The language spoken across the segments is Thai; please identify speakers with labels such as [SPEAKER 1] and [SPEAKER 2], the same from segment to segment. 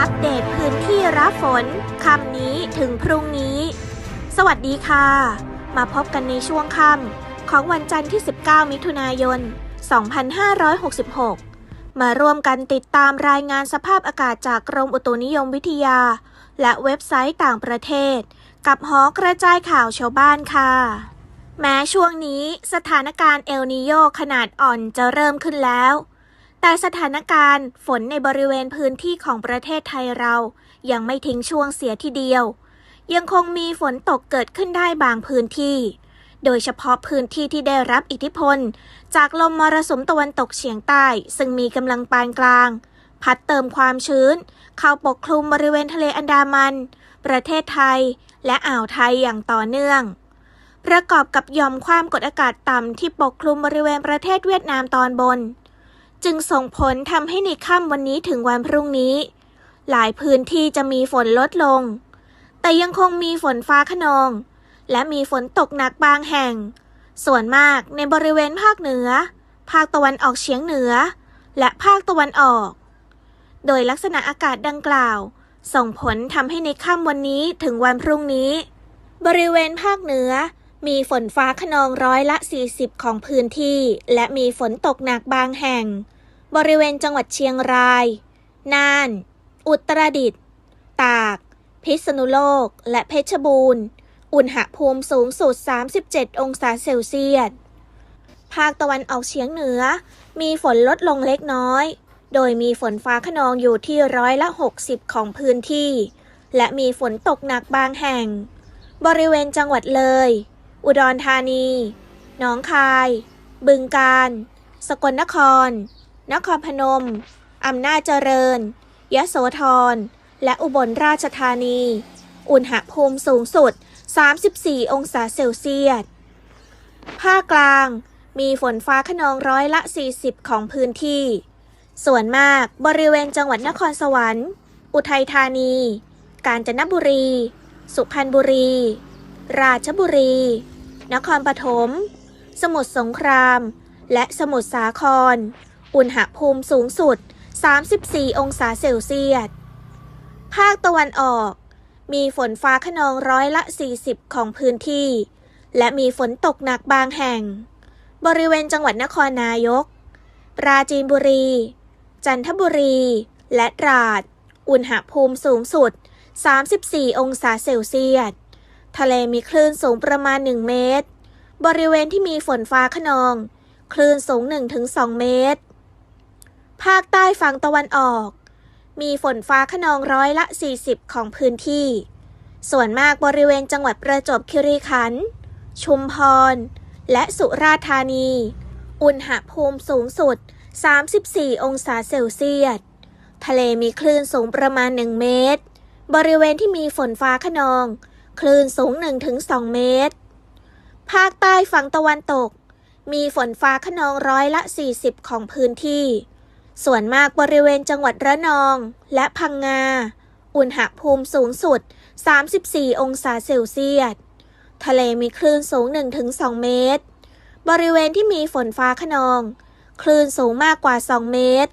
[SPEAKER 1] อัปเดตพื้นที่รับฝนค่ำนี้ถึงพรุ่งนี้ สวัสดีค่ะ มาพบกันในช่วงค่ำของวันจันทร์ที่ 19 มิถุนายน 2566 มาร่วมกันติดตามรายงานสภาพอากาศจากกรมอุตุนิยมวิทยา และเว็บไซต์ต่างประเทศ กับหอกระจายข่าวชาวบ้านค่ะ แม้ช่วงนี้สถานการณ์เอลนิโยขนาดอ่อนจะเริ่มขึ้นแล้ว แต่สถานการณ์ฝนในบริเวณพื้นที่ของประเทศไทยเรา ยังไม่ทิ้งช่วงเสียทีเดียว ยังคงมีฝนตกเกิดขึ้นได้บางพื้นที่ โดยเฉพาะพื้นที่ที่ได้รับอิทธิพล จากลมมรสุมตะวันตกเฉียงใต้ ซึ่งมีกำลังปานกลาง พัดเติมความชื้น เข้าปกคลุมบริเวณทะเลอันดามัน ประเทศไทย และอ่าวไทยอย่างต่อเนื่องประกอบกับยอมความกดอากาศต่ำที่ปกคลุมบริเวณประเทศเวียดนามตอนบน จึงส่งผลทำให้ในค่ำวันนี้ถึงวันพรุ่งนี้ หลายพื้นที่จะมีฝนลดลง แต่ยังคงมีฝนฟ้าขนอง และมีฝนตกหนักบางแห่ง ส่วนมากในบริเวณภาคเหนือ ภาคตะวันออกเฉียงเหนือ และภาคตะวันออก โดยลักษณะอากาศดังกล่าว ส่งผลทำให้ในค่ำวันนี้ถึงวันพรุ่งนี้ บริเวณภาคเหนือ มีฝนฟ้าขนองร้อยละ 40 ของพื้นที่ และมีฝนตกหนักบางแห่ง บริเวณจังหวัดเชียงราย น่าน อุตรดิตถ์ ตาก พิษณุโลก และเพชรบูรณ์ อุณหภูมิสูงสุด 37 องศาเซลเซียส ภาคตะวันออกเฉียงเหนือ มีฝนลดลงเล็กน้อย โดยมีฝนฟ้าขนองอยู่ที่ร้อยละ 60 ของพื้นที่ และมีฝนตกหนักบางแห่ง บริเวณจังหวัดเลย อุดรธานี หนองคาย บึงกาฬ สกลนคร นครพนม อำนาจเจริญ ยะโสธร และอุบลราชธานี อุณหภูมิสูงสุด 34 องศาเซลเซียส ภาคกลาง มีฝนฟ้าขนองร้อยละ 40 ของพื้นที่ ส่วนมากบริเวณจังหวัดนครสวรรค์ อุทัยธานี กาญจนบุรี สุพรรณบุรี ราชบุรี นครปฐม สมุทรสงคราม และสมุทรสาคร อุณหภูมิสูงสุด 34 องศาเซลเซียส ภาคตะวันออก มีฝนฟ้าขนองร้อยละ 40 ของพื้นที่ และมีฝนตกหนักบางแห่ง บริเวณจังหวัดนครนายก ปราจีนบุรี จันทบุรี และตราด อุณหภูมิสูงสุด 34 องศาเซลเซียส ทะเลมีคลื่นสูงประมาณ 1 เมตร บริเวณที่มีฝนฟ้าขนอง คลื่นสูง 1-2 เมตร ภาคใต้ฝั่งตะวันออก มีฝนฟ้าขนองร้อยละ 40 ของพื้นที่ ส่วนมากบริเวณจังหวัดประจวบคีรีขันธ์ ชุมพร และสุราษฎร์ธานี อุณหภูมิสูงสุด 34 องศาเซลเซียส ทะเลมีคลื่นสูงประมาณ 1 เมตร บริเวณที่มีฝนฟ้าขนอง คลื่นสูง 1-2 เมตร ภาคใต้ฝั่งตะวันตก มีฝนฟ้าขนองร้อยละ 40 ของพื้นที่ ส่วนมากบริเวณจังหวัดระนองและพังงา อุณหภูมิสูงสุด 34 องศาเซลเซียส ทะเลมีคลื่นสูง 1-2 เมตร บริเวณที่มีฝนฟ้าขนอง คลื่นสูงมากกว่า 2 เมตร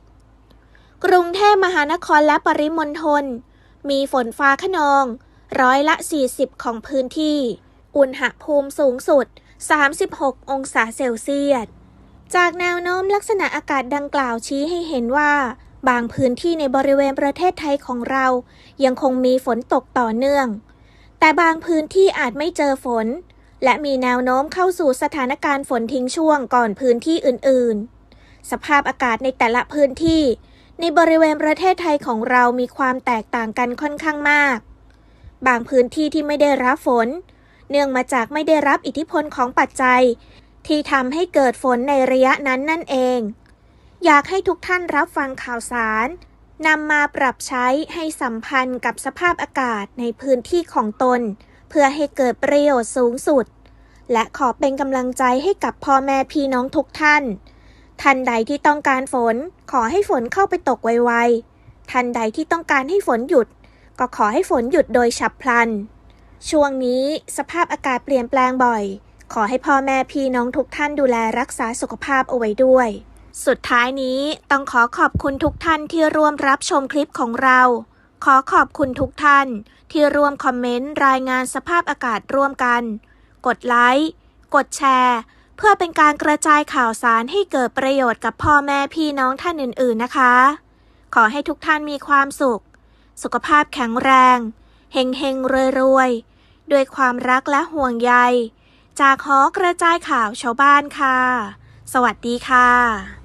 [SPEAKER 1] กรุงเทพมหานครและปริมณฑลมีฝนฟ้าขนอง ร้อยละ 40 ของพื้นที่ อุณหภูมิสูงสุด 36 องศาเซลเซียส จากแนวโน้มลักษณะอากาศดังกล่าวชี้ให้เห็นว่า บางพื้นที่ในบริเวณประเทศไทยของเรา ยังคงมีฝนตกต่อเนื่อง แต่บางพื้นที่อาจไม่เจอฝน และมีแนวโน้มเข้าสู่สถานการณ์ฝนทิ้งช่วงก่อนพื้นที่อื่น ๆ สภาพอากาศในแต่ละพื้นที่ ในบริเวณประเทศไทยของเรามีความแตกต่างกันค่อนข้างมาก บางพื้นที่ที่ไม่ได้รับฝน เนื่องมาจากไม่ได้รับอิทธิพลของปัจจัย ที่ทำให้เกิดฝนในระยะนั้นนั่นเอง อยากให้ทุกท่านรับฟังข่าวสารนำมาปรับใช้ให้สัมพันธ์กับสภาพอากาศในพื้นที่ของตน เพื่อให้เกิดประโยชน์สูงสุด และขอเป็นกำลังใจให้กับพ่อแม่พี่น้องทุกท่าน ท่านใดที่ต้องการฝน ขอให้ฝนเข้าไปตกไวๆท่านใดที่ต้องการให้ฝนหยุด ก็ขอให้ฝนหยุดโดยฉับพลัน ช่วงนี้สภาพอากาศเปลี่ยนแปลงบ่อย ขอให้พ่อแม่พี่น้องทุกท่านดูแลรักษาสุขภาพเอาไว้ด้วย สุดท้ายนี้ต้องขอขอบคุณทุกท่านที่ร่วมรับชมคลิปของเรา ขอขอบคุณทุกท่าน ที่ร่วมคอมเมนต์รายงานสภาพอากาศร่วมกัน กดไลค์ กดแชร์เพื่อเป็นการกระจายข่าวสารให้เกิดประโยชน์กับพ่อแม่พี่น้องท่านอื่น ๆ นะคะ ขอให้ทุกท่านมีความสุข สุขภาพแข็งแรง เฮงเฮงรวยรวยด้วยความรักและห่วงใย จากหอกระจายข่าวชาวบ้านค่ะ สวัสดีค่ะ